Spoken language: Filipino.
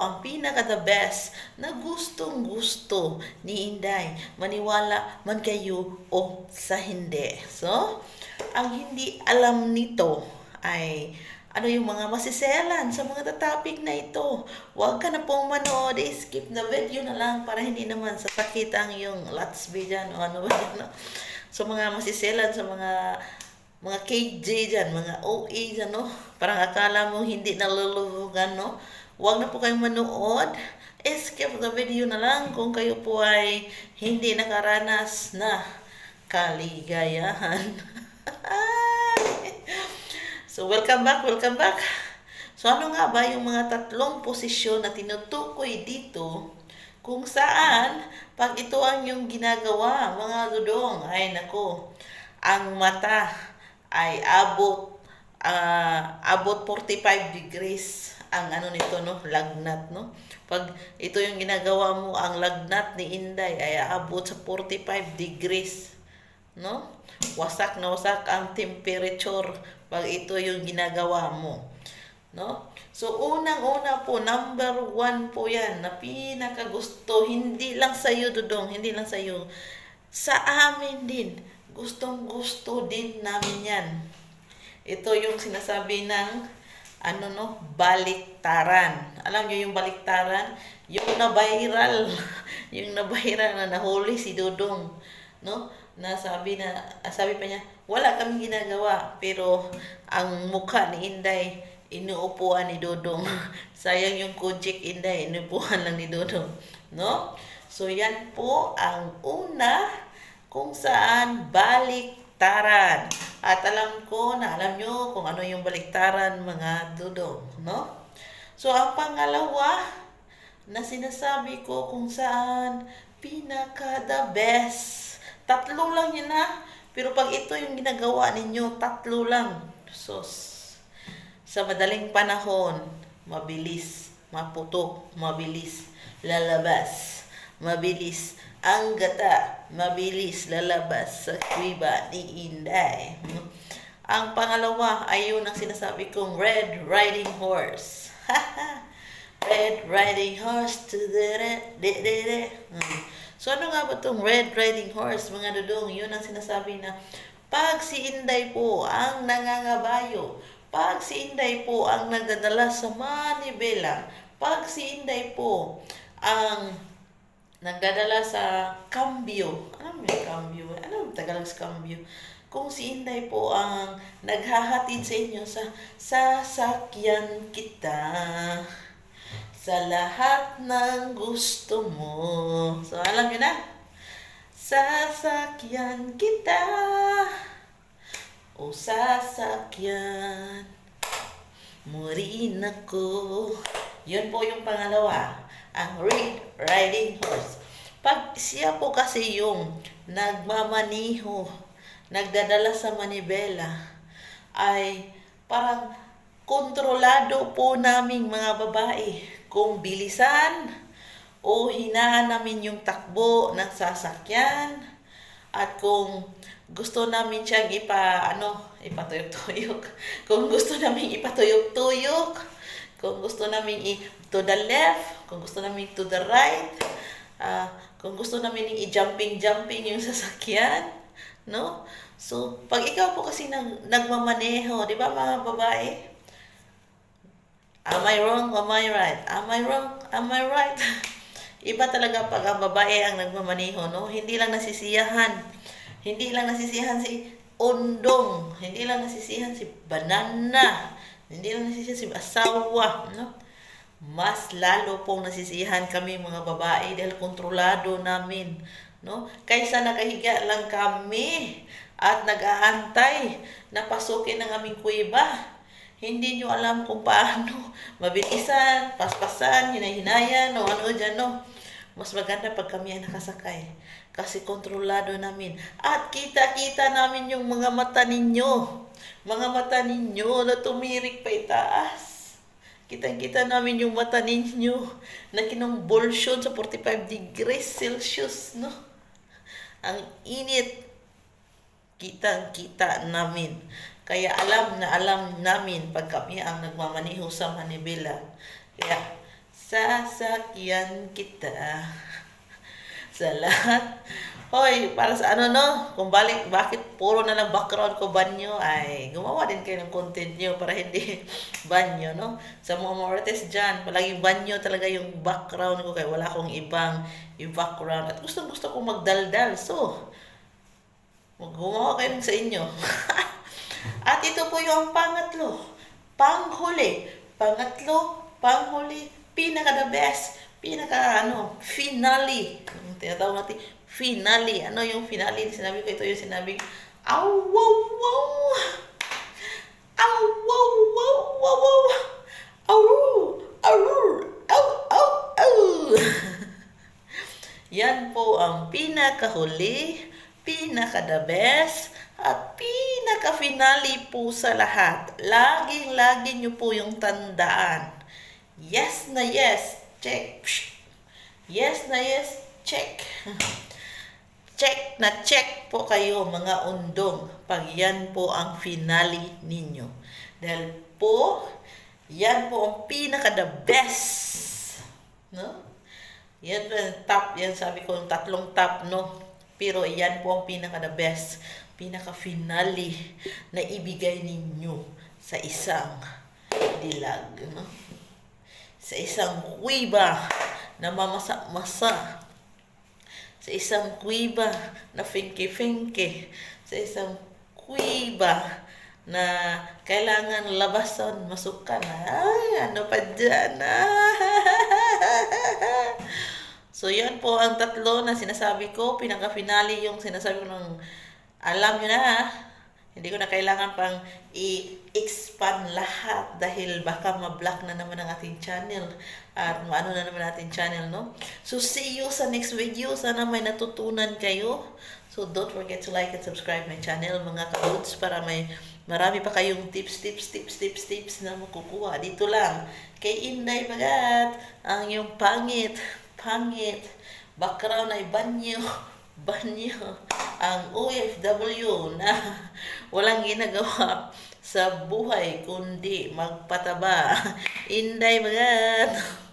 ang pinaka the best na gustong gusto ni Inday. Maniwala man kayo o sa hindi. So, ang hindi alam nito ay ano yung mga masiselan sa mga topic na ito. Huwag ka na pong manood, skip na video na lang para hindi naman sasakit ang yung lots be dyan o ano ba dyan. So mga masiselan sa mga mga KJ dyan, mga OA dyan, no? Parang akala mo hindi nalulugan, no? Huwag na po kayong manood. Skip the video na lang kung kayo po ay hindi nakaranas na kaligayahan. so, welcome back, welcome back. So, ano nga ba yung mga tatlong posisyon na tinutukoy dito kung saan pag ito ang yung ginagawa, mga dudong, ay nako, ang mata ay abot ah, abot 45 degrees ang ano nito no? Lagnat no? Pag ito yung ginagawa mo ang lagnat ni Inday ay abot sa 45 degrees no? Wasak na wasak ang temperature pag ito yung ginagawa mo no? So unang-una po number one po yan na pinakagusto hindi lang sa iyo dudong hindi lang sa iyo sa amin din gustong gusto din namin yan. Ito yung sinasabi ng ano no, baliktaran. Alam niyo yung baliktaran? Yung na-viral. yung na-viral na nahuli si Dudong. No? Na sabi na, ah, sabi pa niya, wala kami ginagawa. Pero ang mukha ni Inday, inuupuan ni Dudong. Sayang yung kujik Inday, inuupuan lang ni Dudong. No? So yan po ang una kung saan baliktaran. At alam ko na alam nyo kung ano yung baliktaran mga dudong, no? So, ang pangalawa na sinasabi ko kung saan pinaka the best. Tatlo lang yun ha. Pero pag ito yung ginagawa ninyo, tatlo lang. So, s- sa madaling panahon, mabilis, maputok, mabilis, lalabas, mabilis, ang gata, mabilis lalabas sa kuiba ni Inday. Ang pangalawa ay yun ang sinasabi kong Red Riding Horse. Red Riding Horse to the de, de, de. Hmm. So ano nga ba itong Red Riding Horse, mga dudong? Yun ang sinasabi na pag si Inday po ang nangangabayo, pag si Inday po ang nagdadala sa manibela, pag si Inday po ang nagdadala sa cambio. Ano may cambio? Ano ang Tagalog sa cambio? Kung si Inday po ang naghahatid sa inyo sa sasakyan kita sa lahat ng gusto mo. So, alam niyo na? Sasakyan kita o sasakyan mo rin ako. Yun po yung pangalawa, ang red riding horse. Pag siya po kasi yung nagmamaniho, nagdadala sa manibela, ay parang kontrolado po naming mga babae kung bilisan o hinaan namin yung takbo ng sasakyan at kung gusto namin siyang ipa ano ipatuyok-tuyok kung gusto namin ipatuyok-tuyok kung gusto namin i to the left kung gusto namin to the right ah, kung gusto namin i jumping jumping yung sasakyan no so pag ikaw po kasi nag, nagmamaneho di ba mga babae Am I wrong? Am I right? Am I wrong? Am I right? Iba talaga pag ang babae ang nagmamaniho, no? Hindi lang nasisiyahan. Hindi lang nasisiyahan si Undong. Hindi lang nasisiyahan si Banana. Hindi lang nasisiyahan si asawa, no? Mas lalo pong nasisiyahan kami mga babae dahil kontrolado namin, no? Kaysa nakahiga lang kami at nag-aantay na pasukin ng aming kuweba hindi nyo alam kung paano mabilisan, paspasan, hinahinayan, o ano dyan, no? Mas maganda pag kami ang nakasakay. Kasi kontrolado namin. At kita-kita namin yung mga mata ninyo. Mga mata ninyo na tumirik pa itaas. Kitang-kita namin yung mata ninyo na kinumbulsyon sa 45 degrees Celsius, no? Ang init kitang-kita namin. Kaya alam na alam namin pag kami ang nagmamaniho sa Manibela. Kaya sasakyan kita. Sa lahat. Hoy, para sa ano no, kung balik, bakit puro na lang background ko banyo, ay gumawa din kayo ng content nyo para hindi banyo, no? Sa mga mga artist dyan, palaging banyo talaga yung background ko, kaya wala akong ibang yung background. At gustong gusto kong magdaldal, so, gumawa kayo sa inyo. At ito po yung pangatlo, panghuli, pangatlo, panghuli, pinaka the best, pinaka ano, finale. Yung tinatawag natin, finale. Ano yung finale? Sinabi ko ito yung sinabi, aw, wow, wow. Aw, wow, wow, wow, wow. Aw, aw, aw, aw, aw. Yan po ang pinakahuli, pinaka the best, at pinaka finale po sa lahat. Laging-lagi nyo po yung tandaan. Yes na yes, check. Yes na yes, check. Check na check po kayo mga undong pag yan po ang finale ninyo. Dahil po, yan po ang pinaka the best. No? Yan po ang top, yan sabi ko, yung tatlong top, no? Pero yan po ang pinaka the best, pinaka finale na ibigay ninyo sa isang dilag, no? Sa isang kuiba na mamasa-masa sa isang kuiba na finky-finky, sa isang kuiba na kailangan labasan, masukan. Ay, ano pa dyan? so, yan po ang tatlo na sinasabi ko. Pinaka-finale yung sinasabi ko ng alam nyo na ha. Hindi ko na kailangan pang i-expand lahat dahil baka ma-block na naman ang ating channel at maano na naman ating channel, no? So, see you sa next video. Sana may natutunan kayo. So, don't forget to like and subscribe my channel, mga kabuts, para may marami pa kayong tips, tips, tips, tips, tips na makukuha. Dito lang, kay Inday Magat, ang yung pangit, pangit, background ay banyo, banyo, ang OFW na walang ginagawa sa buhay kundi magpataba. Inday Magat!